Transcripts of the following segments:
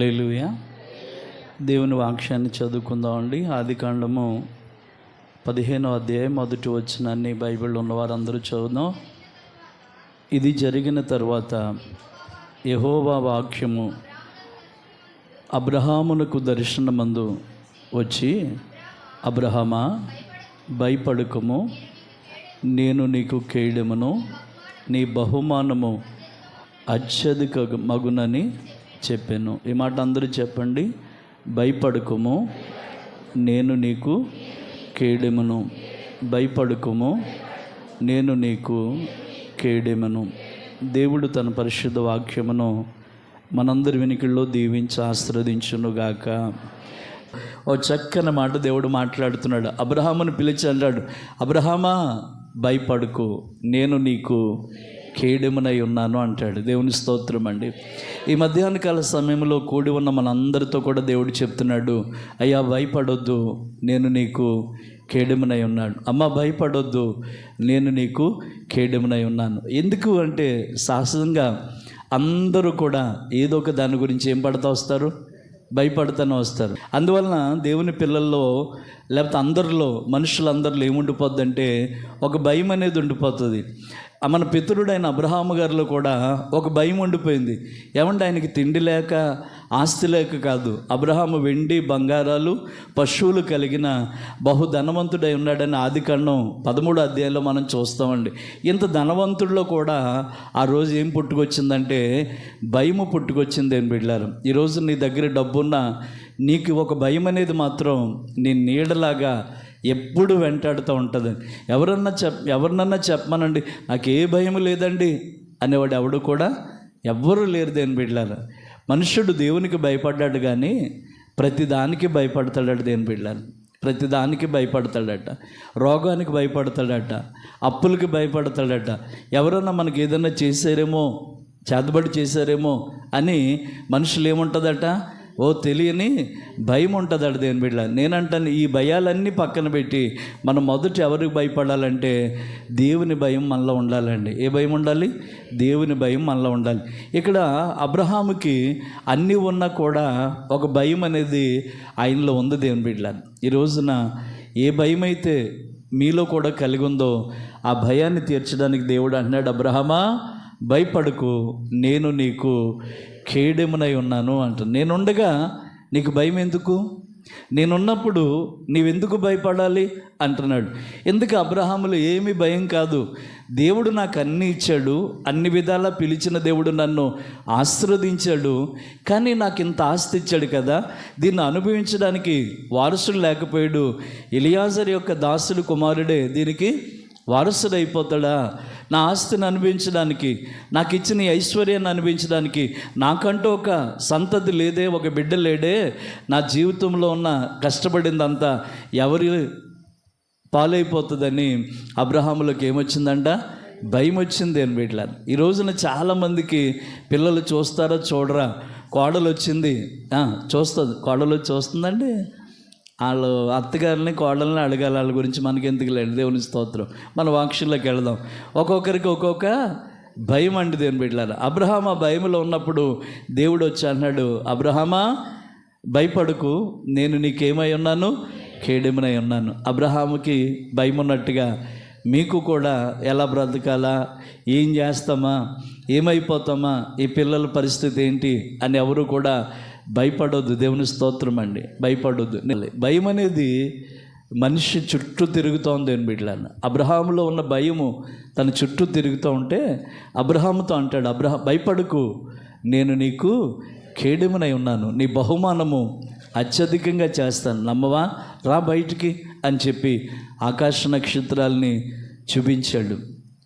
లేలుయ దేవుని వాక్యాన్ని చదువుకుందామండి. ఆది కాండము పదిహేనో అధ్యాయం మొదటి వచ్చినాన్ని బైబిల్ ఉన్న వారందరూ చదువుదాం. ఇది జరిగిన తర్వాత యహోవా వాక్యము అబ్రహామునకు దర్శనమందు వచ్చి అబ్రహమా భయపడుకము. నేను నీకు కేయడమును నీ బహుమానము అత్యధిక మగునని చెప్పాను. ఈ మాట అందరూ చెప్పండి. భయపడుకుము. నేను నీకు కేడెమును. భయపడుకుము. నేను నీకు కేడెమును. దేవుడు తన పరిశుద్ధ వాక్యమును మనందరి వెనుకల్లో దీవించి ఆశ్రవదించునుగాక ఓ చక్కని మాట దేవుడు మాట్లాడుతున్నాడు. అబ్రహామును పిలిచి అన్నాడు అబ్రహామా భయపడుకు. నేను నీకు కేడెమునై ఉన్నాను అంటాడు. దేవుని స్తోత్రం అండి. ఈ మధ్యాహ్నకాల సమయంలో కూడి ఉన్న మనందరితో కూడా దేవుడు చెప్తున్నాడు అయ్యా భయపడొద్దు నేను నీకు కేడెమునై ఉన్నాడు అమ్మ భయపడొద్దు నేను నీకు కేడెమునై ఉన్నాను. ఎందుకు అంటే సహజంగా అందరూ కూడా ఏదో ఒక దాని గురించి ఏం పడతా వస్తారు? భయపడుతూనే వస్తారు. అందువలన దేవుని పిల్లల్లో లేకపోతే అందరిలో మనుషులందరిలో ఏముండిపోద్దంటే ఒక భయం అనేది ఉండిపోతుంది. మన పితరుడైన అబ్రహాము గారిలో కూడా ఒక భయం ఉండిపోయింది. ఏమంటే ఆయనకి తిండి లేక ఆస్తి లేక కాదు. అబ్రహాము వెండి బంగారాలు పశువులు కలిగిన బహు ధనవంతుడై ఉన్నాడని ఆది కాండం పదమూడు అధ్యాయంలో మనం చూస్తామండి. ఇంత ధనవంతుడిలో కూడా ఆ రోజు ఏం పుట్టుకొచ్చిందంటే భయము పుట్టుకొచ్చింది అని బిడ్డారు ఈరోజు నీ దగ్గర డబ్బున్నా నీకు ఒక భయం అనేది మాత్రం నీ నీడలాగా ఎప్పుడు వెంటాడుతూ ఉంటుంది. ఎవరన్నా చెప్ ఎవరినన్నా చెప్పమనండి నాకు ఏ భయం లేదండి అనేవాడు ఎవడు కూడా ఎవ్వరూ లేరు దేని బిడ్డారు మనుషుడు దేవునికి భయపడ్డాడు కానీ ప్రతిదానికి భయపడతాడు దేని బిడ్డారు ప్రతిదానికి భయపడతాడట. రోగానికి భయపడతాడట. అప్పులకి భయపడతాడట. ఎవరన్నా మనకి ఏదన్నా చేశారేమో చేతబడి చేశారేమో అని మనుషులు ఏముంటుందట? ఓ తెలియని భయం ఉంటుంది అడు దేని బిడ్డ నేనంటాను ఈ భయాలన్నీ పక్కన పెట్టి మనం మొదట ఎవరికి భయపడాలంటే దేవుని భయం మనలో ఉండాలండి. ఏ భయం ఉండాలి? దేవుని భయం మనలో ఉండాలి. ఇక్కడ అబ్రహాముకి అన్నీ ఉన్నా కూడా ఒక భయం అనేది ఆయనలో ఉంది దేవుని బిడ్డ ఈ రోజున ఏ భయం అయితే మీలో కూడా కలిగి ఉందో ఆ భయాన్ని తీర్చడానికి దేవుడు అంటున్నాడు అబ్రహమా భయపడకు నేను నీకు కేడెమునై ఉన్నాను అంట నేనుండగా నీకు భయం ఎందుకు? నేనున్నప్పుడు నీవెందుకు భయపడాలి? అంటున్నాడు. ఎందుకు అబ్రహాములు ఏమి భయం కాదు. దేవుడు నాకు అన్ని ఇచ్చాడు అన్ని విధాలా పిలిచిన దేవుడు నన్ను ఆశీర్వదించాడు కానీ నాకు ఇంత ఆస్తి ఇచ్చాడు కదా. దీన్ని అనుభవించడానికి వారసుడు లేకపోయాడు. ఇలియాజర్ యొక్క దాసుడు కుమారుడే దీనికి వారసుడు అయిపోతాడా నా ఆస్తిని అనుభవించడానికి నాకు ఇచ్చిన ఐశ్వర్యాన్ని అనుభవించడానికి నాకంటూ ఒక సంతతి లేదే ఒక బిడ్డ లేడే. నా జీవితంలో ఉన్న కష్టపడిందంతా ఎవరి పాలైపోతుందని అబ్రహాములకు ఏమొచ్చిందంట? భయం వచ్చింది అని బిడ్డ ఈ రోజున చాలామందికి పిల్లలు చూస్తారా చూడరా? కోడలు వచ్చింది చూస్తుంది. కోడలు వచ్చి చూస్తుందండి? వాళ్ళు అత్తగారిని కోడల్ని అడగాలి వాళ్ళ గురించి మనకి ఎందుకు లేదు? దేవుని స్తోత్రం. మన వాక్షుల్లోకి వెళదాం. ఒక్కొక్కరికి ఒక్కొక్క భయం అండి దేని బిడ్డలారు. అబ్రహామ ఆ భయంలో ఉన్నప్పుడు దేవుడు వచ్చి అన్నాడు అబ్రహామా భయపడుకు నేను నీకేమై ఉన్నాను? కేడెమునై ఉన్నాను. అబ్రహాముకి భయం ఉన్నట్టుగా మీకు కూడా ఎలా బ్రతకాలా? ఏం చేస్తామా? ఏమైపోతామా? ఈ పిల్లల పరిస్థితి ఏంటి? అని ఎవరు కూడా భయపడొద్దు దేవుని స్తోత్రం అండి. భయపడొద్దు. భయం అనేది మనిషి చుట్టూ తిరుగుతోంది అని బిడ్డలను అబ్రహాములో ఉన్న భయము తన చుట్టూ తిరుగుతూ ఉంటే అబ్రహాముతో అంటాడు అబ్రహా భయపడకు. నేను నీకు కేడెమునై ఉన్నాను. నీ బహుమానము అత్యధికంగా చేస్తాను. నమ్మవా? రా బయటికి అని చెప్పి ఆకాశ నక్షత్రాలని చూపించాడు.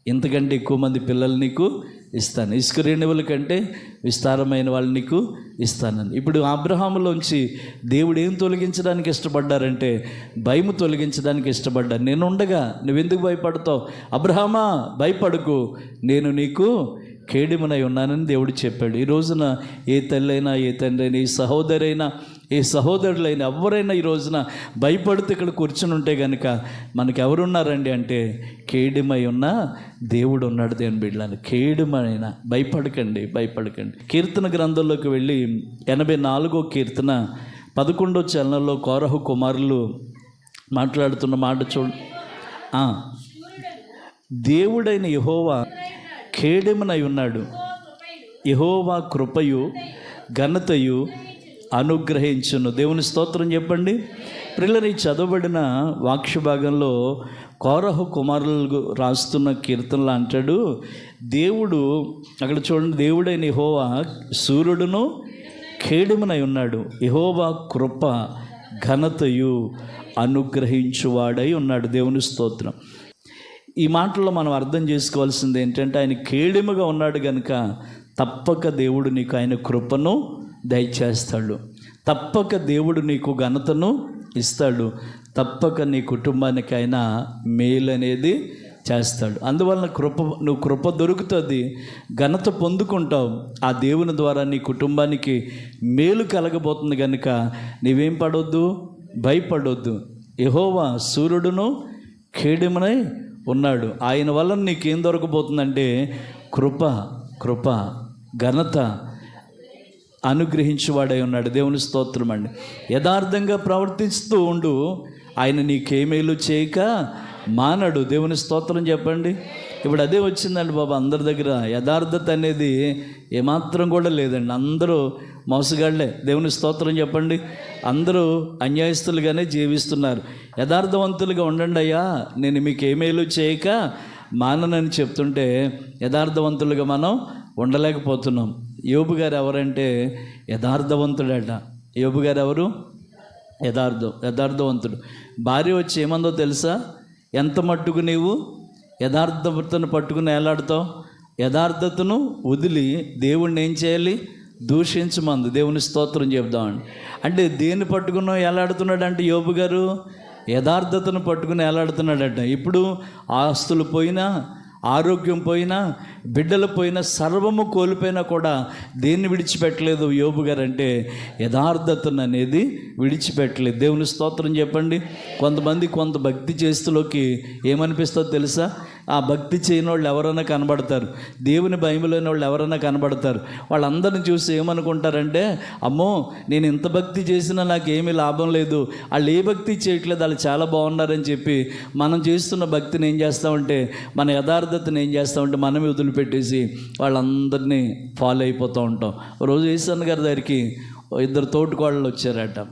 ఇంతకంటే ఎక్కువ మంది పిల్లలు నీకు ఇస్తాను. ఇసుక రేణువుల కంటే విస్తారమైన వాళ్ళు నీకు ఇస్తానని. ఇప్పుడు అబ్రహాములోంచి దేవుడు ఏం తొలగించడానికి ఇష్టపడ్డారంటే భయం తొలగించడానికి ఇష్టపడ్డాను నేను ఉండగా నువ్వెందుకు భయపడతావు? అబ్రహామా భయపడకు. నేను నీకు కేడిమునై ఉన్నానని దేవుడు చెప్పాడు. ఈ రోజున ఏ తల్లైనా ఏ తండ్రి అయినా ఏ సహోదరైనా ఈ సహోదరులైన ఎవరైనా ఈ రోజున భయపడుతూ ఇక్కడ కూర్చుని ఉంటే కనుక మనకి ఎవరున్నారండి అంటే కేడిమై ఉన్న దేవుడు ఉన్నాడు దేని బిడ్డలను. కేడుమైన. భయపడకండి భయపడకండి. కీర్తన గ్రంథంలోకి వెళ్ళి ఎనభై నాలుగో కీర్తన పదకొండో చలనంలో కోరహు కుమారులు మాట్లాడుతున్న మాట చూడు. దేవుడైన యహోవా కేడెమునై ఉన్నాడు. యహోవా కృపయు ఘనతయు అనుగ్రహించును. దేవుని స్తోత్రం చెప్పండి? పిల్లలు చదవబడిన వాక్య భాగంలో కోరహ కుమారులు రాస్తున్న కీర్తనలు అంటాడు. దేవుడు అక్కడ చూడండి దేవుడైన యహోవా సూర్యుడును ఖేడుమునై ఉన్నాడు. యహోవా కృప ఘనతయు అనుగ్రహించువాడై ఉన్నాడు. దేవుని స్తోత్రం. ఈ మాటల్లో మనం అర్థం చేసుకోవాల్సింది ఏంటంటే ఆయన కేడిముగా ఉన్నాడు కనుక తప్పక దేవుడు నీకు ఆయన కృపను దయచేస్తాడు. తప్పక దేవుడు నీకు ఘనతను ఇస్తాడు. తప్పక నీ కుటుంబానికి ఆయన మేలు అనేది చేస్తాడు. అందువలన కృప నువ్వు కృప దొరుకుతుంది ఘనత పొందుకుంటావు. ఆ దేవుని ద్వారా నీ కుటుంబానికి మేలు కలగబోతుంది కనుక నీవేం పడొద్దు? భయపడొద్దు. యహోవా సూర్యుడును ఖేడిమనై ఉన్నాడు. ఆయన వల్ల నీకేం దొరకబోతుందంటే కృప కృప ఘనత అనుగ్రహించేవాడై ఉన్నాడు. దేవుని స్తోత్రం అండి. యథార్థంగా ప్రవర్తిస్తూ ఉండు. ఆయన నీకేమేలు చేయక మానడు. దేవుని స్తోత్రం చెప్పండి. ఇప్పుడు అదే వచ్చిందండి బాబా అందరి దగ్గర. యథార్థత అనేది ఏమాత్రం కూడా లేదండి. అందరూ మోసగాళ్ళే. దేవుని స్తోత్రం చెప్పండి. అందరూ అన్యాయస్తులుగానే జీవిస్తున్నారు. యథార్థవంతులుగా ఉండండి అయ్యా. నేను మీకు ఏమేలు చేయక మాననని చెప్తుంటే యథార్థవంతులుగా మనం ఉండలేకపోతున్నాం. యోబు గారు ఎవరంటే యథార్థవంతుడట. యోబు గారు ఎవరు? యథార్థం యథార్థవంతుడు. భార్య వచ్చి ఏమందో తెలుసా? ఎంత మట్టుకు నీవు? యథార్థతను పట్టుకుని ఏలాడుతావు? యథార్థతను వదిలి దేవుణ్ణి ఏం చేయాలి? దూషించమంది. దేవుని స్తోత్రం చెప్దామండి అంటే దేన్ని పట్టుకున్నావు ఎలాడుతున్నాడు అంటే యోబు గారు? యథార్థతను పట్టుకుని ఎలాడుతున్నాడట ఇప్పుడు ఆస్తులు పోయినా ఆరోగ్యం పోయినా బిడ్డలు పోయినా సర్వము కోల్పోయినా కూడా దేన్ని విడిచిపెట్టలేదు యోబు గారు అంటే యథార్థతను అనేది విడిచిపెట్టలేదు. దేవుని స్తోత్రం చెప్పండి. కొంతమంది కొంత భక్తి చేస్తులోకి ఏమనిపిస్తుందో తెలుసా? ఆ భక్తి చేయని వాళ్ళు ఎవరైనా కనబడతారు. దేవుని భయములేని వాళ్ళు ఎవరైనా కనబడతారు. వాళ్ళందరిని చూసి ఏమనుకుంటారంటే అమ్మో నేను ఇంత భక్తి చేసినా నాకు ఏమీ లాభం లేదు. వాళ్ళు ఏ భక్తి చేయట్లేదు వాళ్ళు చాలా బాగున్నారని చెప్పి మనం చేస్తున్న భక్తిని ఏం చేస్తామంటే మన యథార్థతను ఏం చేస్తామంటే మనమే వదిలిపెట్టేసి వాళ్ళందరినీ ఫాలో అయిపోతూ ఉంటాం. రోజు ఈశ్వరన్ గారి దగ్గరికి ఇద్దరు తోటి వచ్చారట.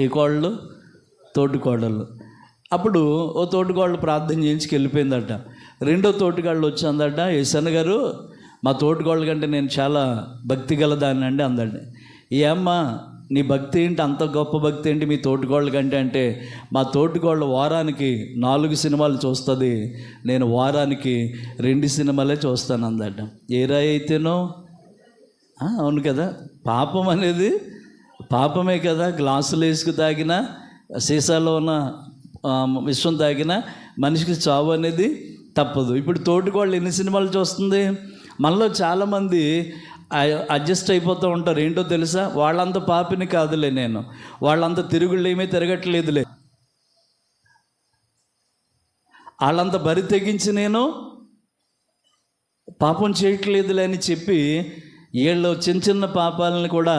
ఈ కోడలు తోటి కోడళ్ళు. అప్పుడు ఓ తోటగాళ్ళు ప్రార్థన చేయించుకు వెళ్ళిపోయిందట. రెండో తోటగాళ్ళు వచ్చి అందట యశన్న గారు మా తోటగాళ్ళ కంటే నేను చాలా భక్తి గలదాన్ని అండి అందండి. ఏమ్మా నీ భక్తి ఏంటి? అంత గొప్ప భక్తి ఏంటి మీ తోటికోళ్ళ కంటే? అంటే మా తోటికోళ్ళు వారానికి నాలుగు సినిమాలు చూస్తుంది. నేను వారానికి రెండు సినిమాలే చూస్తాను అందట. ఏ రాయి అయితేనో? అవును కదా. పాపం అనేది పాపమే కదా. గ్లాసులు వేసుకు తాగిన సీసాలో ఉన్న ఆ, విశ్వం తాగిన మనిషికి చావు అనేది తప్పదు. ఇప్పుడు తోటికోళ్ళు ఎన్ని సినిమాలు చూస్తుంది? మనలో చాలామంది అడ్జస్ట్ అయిపోతూ ఉంటారు. ఏంటో తెలుసా? వాళ్ళంత పాపిని కాదులే నేను. వాళ్ళంత తిరుగుళ్ళు ఏమీ తిరగట్లేదులే. వాళ్ళంత బరి తెగించి నేను పాపం చేయట్లేదులే అని చెప్పి వీళ్ళు చిన్న చిన్న పాపాలను కూడా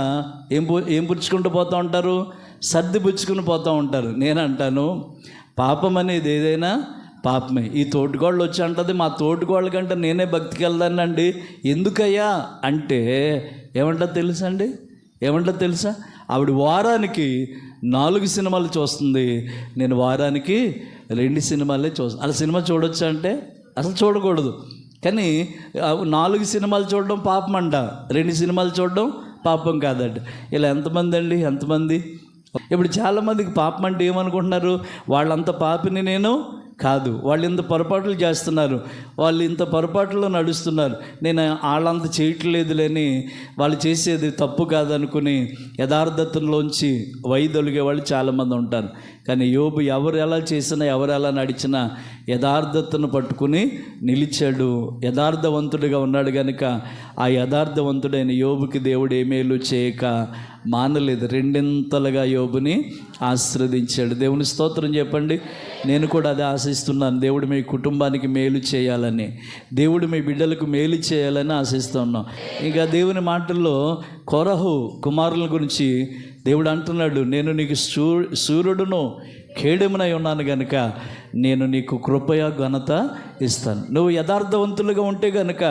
ఏం ఏం పుచ్చుకుంటూ పోతూ ఉంటారు. సర్దిపుచ్చుకుని పోతూ ఉంటారు. నేను అంటాను పాపం అనేది ఏదైనా పాపమే. ఈ తోటికోళ్ళు వచ్చి అంటది మా తోటికోళ్ళ కంటే నేనే భక్తికి వెళ్దానండి ఎందుకయ్యా? అంటే ఏమంటా తెలుసా అండి ఏమంటా తెలుసా? ఆవిడ వారానికి నాలుగు సినిమాలు చూస్తుంది. నేను వారానికి రెండు సినిమాలే చూస్తాను అలా సినిమా చూడొచ్చు అంటే అసలు చూడకూడదు. కానీ నాలుగు సినిమాలు చూడడం పాపం అంట రెండు సినిమాలు చూడడం పాపం కాదంట. ఇలా ఎంతమంది అండి? ఎంతమంది? ఇప్పుడు చాలామందికి పాపం అంటే ఏమనుకుంటున్నారు? వాళ్ళంత పాపిని నేను కాదు. వాళ్ళు ఇంత పొరపాట్లు చేస్తున్నారు. వాళ్ళు ఇంత పొరపాట్లో నడుస్తున్నారు. నేను వాళ్ళంత చేయట్లేదులేని వాళ్ళు చేసేది తప్పు కాదనుకుని యథార్థతలోంచి వైదొలిగే వాళ్ళు చాలామంది ఉంటారు. కానీ యోబు ఎవరు ఎలా చేసినా ఎవరు ఎలా నడిచినా యథార్థతను పట్టుకుని నిలిచాడు. యథార్థవంతుడిగా ఉన్నాడు కనుక ఆ యథార్థవంతుడైన యోబుకి దేవుడు ఏమేలు చేయక మానలేదు. రెండింతలుగా యోబుని ఆశ్రదించాడు. దేవుని స్తోత్రం చెప్పండి. నేను కూడా అదే ఆశిస్తున్నాను. దేవుడు మీ కుటుంబానికి మేలు చేయాలని. దేవుడు మీ బిడ్డలకు మేలు చేయాలని ఆశిస్తున్నాం ఇంకా దేవుని మాటల్లో కొరహు కుమారుల గురించి దేవుడు అంటున్నాడు నేను నీకు సూ సూర్యుడును ఖేడమునై ఉన్నాను గనుక నేను నీకు కృపయ ఘనత ఇస్తాను. నువ్వు యథార్థవంతులుగా ఉంటే గనుక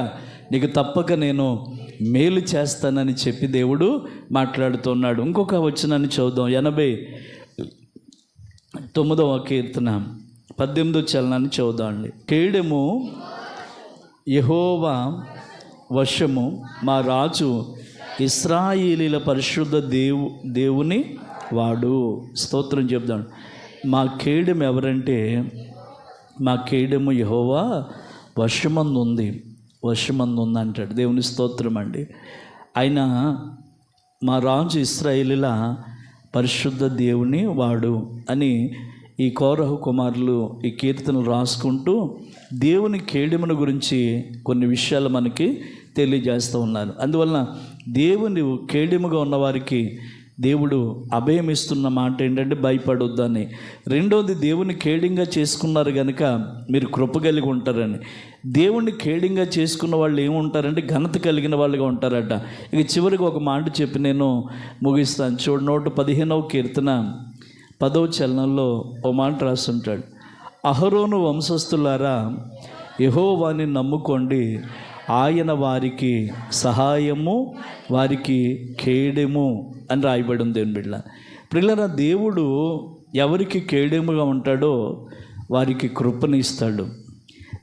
నీకు తప్పక నేను మేలు చేస్తానని చెప్పి దేవుడు మాట్లాడుతున్నాడు. ఇంకొక వచ్చినని చూద్దాం. ఎనభై తొమ్మిదవ కీర్తన పద్దెనిమిదో చలనాన్ని చూద్దామండి కేడెము యహోవా వశము మా రాజు ఇస్రాయిలీల పరిశుద్ధ దేవు దేవుని వాడు. స్తోత్రం చెప్తాడు మా కేడెం ఎవరంటే మా కేడెము యహోవా వర్షమందు ఉంది వర్షమందు ఉంది అంటాడు. దేవుని స్తోత్రం అండి ఆయన మా రాజు ఇస్రాయిలీల పరిశుద్ధ దేవుని వాడు అని ఈ కౌరహ కుమారులు ఈ కీర్తనలు రాసుకుంటూ దేవుని కేడెమును గురించి కొన్ని విషయాలు మనకి తెలియజేస్తూ ఉన్నారు. అందువలన దేవుని కేడిముగా ఉన్నవారికి దేవుడు అభయం ఇస్తున్న మాట ఏంటంటే భయపడొద్దని రెండోది దేవుని కేడింగా చేసుకున్నారు కనుక మీరు కృప కలిగి ఉంటారని. దేవుణ్ణి కేడింగా చేసుకున్న వాళ్ళు ఏముంటారంటే ఘనత కలిగిన వాళ్ళుగా ఉంటారట. ఇక చివరికి ఒక మాట చెప్పి నేను ముగిస్తాను. చూడు నూట పదిహేనవ కీర్తన పదవ చలనంలో ఓ మాట రాస్తుంటాడు అహరోను వంశస్థులారా యహోవాని నమ్ముకోండి. ఆయన వారికి సహాయము వారికి కేడెము అని రాయబడి ఉంది దేవుని బిడ్డ. పిల్లల దేవుడు ఎవరికి కేడెముగా ఉంటాడో వారికి కృపనిస్తాడు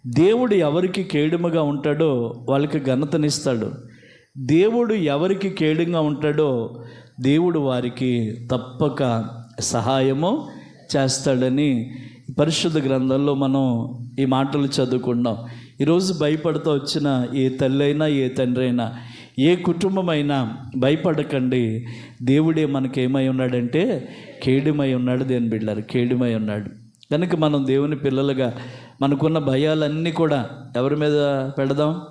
దేవుడు ఎవరికి కేడుముగా ఉంటాడో వాళ్ళకి ఘనతనిస్తాడు. దేవుడు ఎవరికి కేడుగా ఉంటాడో దేవుడు వారికి తప్పక సహాయము చేస్తాడని పరిశుద్ధ గ్రంథంలో మనం ఈ మాటలు చదువుకున్నాం ఈరోజు భయపడుతూ వచ్చిన ఏ తల్లైనా ఏ తండ్రి అయినా ఏ కుటుంబమైనా భయపడకండి. దేవుడే మనకేమై ఉన్నాడంటే కేడుమై ఉన్నాడు దేని బిడ్డారు కేడుమై ఉన్నాడు. కనుక మనం దేవుని పిల్లలుగా మనకున్న భయాలన్నీ కూడా ఎవరి మీద పెడదాం?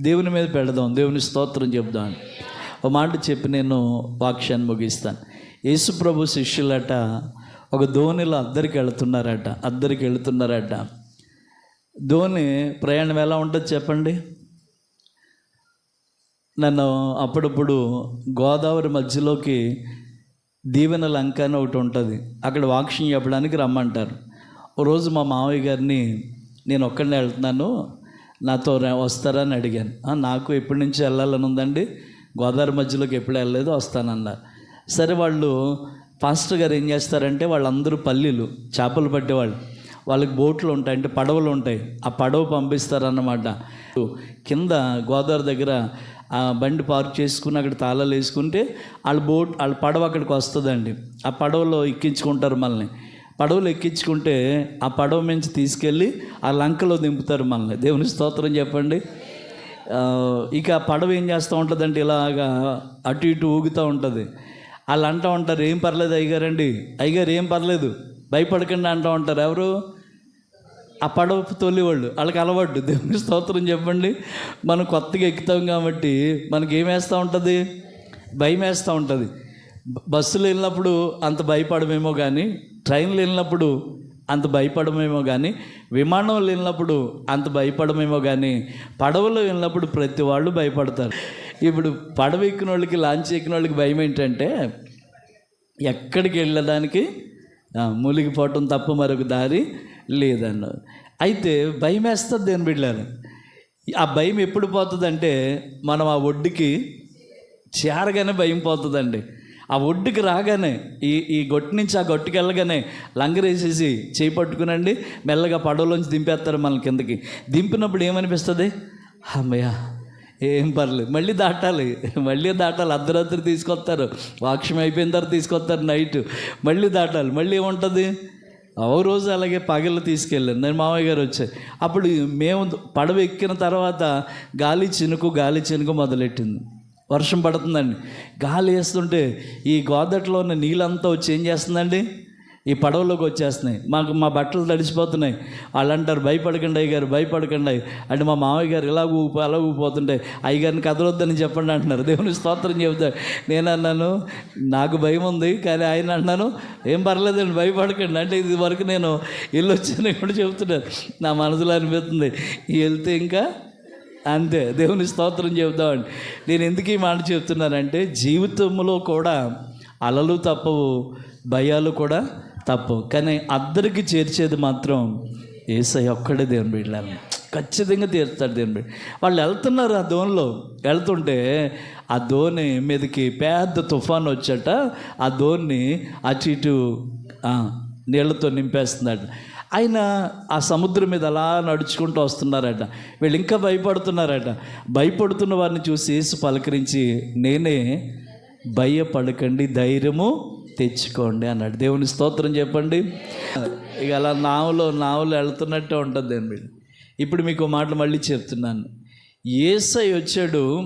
దేవుని మీద పెడదాం. దేవుని స్తోత్రం చెప్దాం. ఒక మాట చెప్పి నేను వాక్యాన్ని ముగిస్తాను. యేసుప్రభు శిష్యులట ఒక ధోనిలో అద్దరికి వెళుతున్నారట అద్దరికి వెళుతున్నారట. ధోని ప్రయాణం ఎలా ఉంటుంది చెప్పండి? నన్ను అప్పుడప్పుడు గోదావరి మధ్యలోకి దీవెన లంక అని ఒకటి ఉంటుంది. అక్కడ వాక్షింగ్ చెప్పడానికి రమ్మంటారు. ఓ రోజు మా మామయ్య గారిని నేను ఒక్కడినే వెళ్తున్నాను నాతో వస్తారని అడిగాను. నాకు ఎప్పటి నుంచి వెళ్ళాలని ఉందండి? గోదావరి మధ్యలోకి ఎప్పుడు వెళ్ళలేదు వస్తానన్నారు. సరే వాళ్ళు పాస్టర్ గారు ఏం చేస్తారంటే వాళ్ళందరూ పల్లీలు చేపలు పట్టేవాళ్ళు. వాళ్ళకి బోట్లు ఉంటాయి అంటే పడవలు ఉంటాయి. ఆ పడవ పంపిస్తారన్నమాట. కింద గోదావరి దగ్గర ఆ బండి పార్క్ చేసుకుని అక్కడ తాళాలు వేసుకుంటే వాళ్ళ బోట్ వాళ్ళ పడవ అక్కడికి వస్తుందండి. ఆ పడవలో ఎక్కించుకుంటారు మనల్ని. పడవలు ఎక్కించుకుంటే ఆ పడవ నుంచి తీసుకెళ్ళి ఆ లంకలో దింపుతారు మనల్ని. దేవుని స్తోత్రం చెప్పండి. ఇక ఆ పడవ ఏం చేస్తూ ఉంటుందంటే ఇలాగా అటు ఇటు ఊగుతూ ఉంటుంది. వాళ్ళు అంటూ ఉంటారు ఏం పర్లేదు అయ్యగారండి. అయ్యగారు ఏం పర్లేదు. భయపడకండి అంటూ ఉంటారు ఎవరు? ఆ పడవ తొలివాళ్ళు వాళ్ళకి అలవాటు. దేవుని స్తోత్రం చెప్పండి. మనం కొత్తగా ఎక్కుతాం కాబట్టి మనకి ఏమేస్తూ వేస్తూ ఉంటుంది? భయం వేస్తూ ఉంటుంది. బస్సులు వెళ్ళినప్పుడు అంత భయపడమేమో కానీ ట్రైన్లు వెళ్ళినప్పుడు అంత భయపడమేమో కానీ విమానంలో వెళ్ళినప్పుడు అంత భయపడమేమో కానీ పడవలో వెళ్ళినప్పుడు ప్రతి వాళ్ళు భయపడతారు. ఇప్పుడు పడవ ఎక్కిన వాళ్ళకి లాంచ్ ఎక్కిన వాళ్ళకి భయం ఏంటంటే ఎక్కడికి వెళ్ళడానికి ఆ, మూలిగిపోవటం తప్ప మరొక దారి లేదన్న అయితే భయం వేస్తుంది దేని బిడ్డారు ఆ భయం ఎప్పుడు పోతుందంటే మనం ఆ ఒడ్డుకి చేరగానే భయం పోతుందండి. ఆ ఒడ్డుకి రాగానే ఈ ఈ గొట్టు నుంచి ఆ గొట్టుకి వెళ్ళగానే లంగరేసేసి చేయి పట్టుకునండి మెల్లగా పడవలోంచి దింపేస్తారు మన కిందకి. దింపినప్పుడు ఏమనిపిస్తుంది? అమ్మయ్య ఏం పర్లేదు మళ్ళీ దాటాలి. మళ్ళీ దాటాలి అర్ధరాత్రి తీసుకొస్తారు వాక్ష్యం అయిపోయిన తర్వాత తీసుకొస్తారు నైట్. మళ్ళీ దాటాలి మళ్ళీ ఏముంటుంది? ఓ రోజు అలాగే పగలు తీసుకెళ్ళాను. నేను మామయ్య గారు వచ్చాయి అప్పుడు మేము పడవ ఎక్కిన తర్వాత గాలి చినుకు గాలి చినుకు మొదలెట్టింది. వర్షం పడుతుందండి. గాలి వేస్తుంటే ఈ గోదట్లో ఉన్న నీళ్ళంతా వచ్చి ఏం చేస్తుందండి? ఈ పడవలోకి వచ్చేస్తున్నాయి. మాకు మా బట్టలు తడిసిపోతున్నాయి. వాళ్ళు అంటారు భయపడకండి అయ్యగారు భయపడకండి. అంటే మా మామయ్య గారు ఇలా ఊపి అలా ఊపిపోతుంటే అయ్యగారిని కదలొద్దని చెప్పండి అంటున్నారు. దేవుని స్తోత్రం చెబుతారు. నేను అన్నాను నాకు భయం ఉంది కానీ ఆయన అన్నాను ఏం పర్లేదండి భయపడకండి. అంటే ఇది వరకు నేను ఇల్లు వచ్చాను కూడా చెబుతున్నాను. నా మనసులో అనిపిస్తుంది వెళ్తే ఇంకా అంతే దేవుని స్తోత్రం చెబుతామండి నేను ఎందుకు ఈ మాట చెప్తున్నానంటే జీవితంలో కూడా అలలు తప్పవు భయాలు కూడా తప్పు. కానీ అద్దరికి చేర్చేది మాత్రం ఏసై ఒక్కడే దేవుని బిడ్డలని ఖచ్చితంగా తీరుతాడు దేవుని బిడ్డ. వాళ్ళు వెళ్తున్నారు ఆ దోనిలో వెళ్తుంటే ఆ దోణి మీదకి పెద్ద తుఫాన్ వచ్చాట. ఆ దోన్ని అటు ఇటు నీళ్ళతో నింపేస్తున్నాడు ఆయన ఆ సముద్రం మీద అలా నడుచుకుంటూ వస్తున్నారట. వీళ్ళు ఇంకా భయపడుతున్నారట. భయపడుతున్న వారిని చూసి యేసు పలకరించి నేనే భయపడకండి ధైర్యము తెచ్చుకోండి అన్నాడు. దేవుని స్తోత్రం చెప్పండి. ఇక అలా నావలో నావలో వెళ్తున్నట్టే ఉంటుంది దేని ఇప్పుడు మీకు మాటలు మళ్ళీ చెప్తున్నాను. ఏసై వచ్చాడు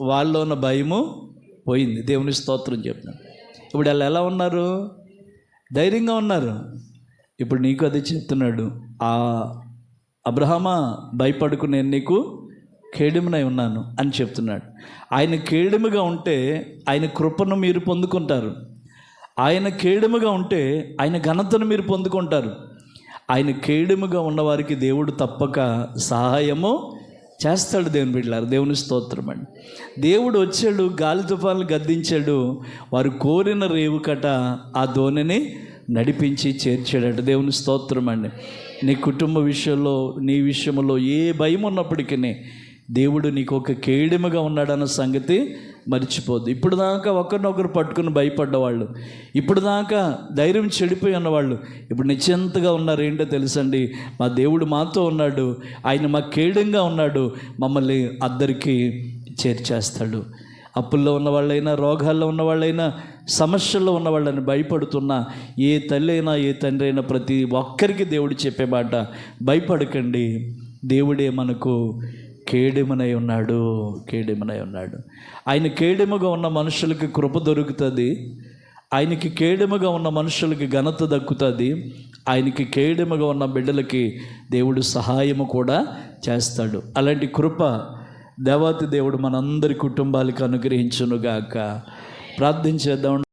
వాళ్ళలో ఉన్న భయము పోయింది. దేవుని స్తోత్రం చెప్తున్నాను ఇప్పుడు వాళ్ళు ఎలా ఉన్నారు? ధైర్యంగా ఉన్నారు. ఇప్పుడు నీకు అది చెప్తున్నాడు. ఆ అబ్రహమా భయపడుకు నేను నీకు కేడుమునై ఉన్నాను అని చెప్తున్నాడు. ఆయన కేడుముగా ఉంటే ఆయన కృపను మీరు పొందుకుంటారు. ఆయన కేడుముగా ఉంటే ఆయన ఘనతను మీరు పొందుకుంటారు. ఆయన కేడుముగా ఉన్నవారికి దేవుడు తప్పక సహాయము చేస్తాడు దేవుని బిడ్డలారు దేవుని స్తోత్రం అండి. దేవుడు వచ్చాడు గాలి తుఫాన్లు గద్దించాడు వారు కోరిన రేవుకట ఆ ధోనిని నడిపించి చేర్చాడట. దేవుని స్తోత్రం అండి. నీ కుటుంబ విషయంలో నీ విషయంలో ఏ భయం ఉన్నప్పటికీ దేవుడు నీకు ఒక కేడిమగా ఉన్నాడన్న సంగతి మర్చిపోద్దు. ఇప్పుడు దాకా ఒకరినొకరు పట్టుకుని భయపడ్డవాళ్ళు ఇప్పుడు దాకా ధైర్యం చెడిపోయి ఉన్నవాళ్ళు ఇప్పుడు నిశ్చింతగా ఉన్నారు. ఏంటో తెలుసండి మా దేవుడు మాతో ఉన్నాడు ఆయన మా కేడంగా ఉన్నాడు మమ్మల్ని అద్దరికి చేర్చేస్తాడు. అప్పుల్లో ఉన్న వాళ్ళైనా రోగాల్లో ఉన్న వాళ్ళైనా సమస్యల్లో ఉన్న వాళ్ళని భయపడుతున్న ఏ తల్లి అయినా ఏ తండ్రి అయినా ప్రతి ఒక్కరికి దేవుడు చెప్పే మాట భయపడకండి. దేవుడే మనకు కేడెమనై ఉన్నాడు కేడెమనై ఉన్నాడు ఆయన కేడెముగా ఉన్న మనుషులకి కృప దొరుకుతుంది. ఆయనకి కేడెముగా ఉన్న మనుషులకి ఘనత దక్కుతుంది. ఆయనకి కేడెముగా ఉన్న బిడ్డలకి దేవుడు సహాయము కూడా చేస్తాడు. అలాంటి కృప దేవాతి దేవుడు మనందరి కుటుంబాలకు అనుగ్రహించునుగాక. ప్రార్థించేద్దాం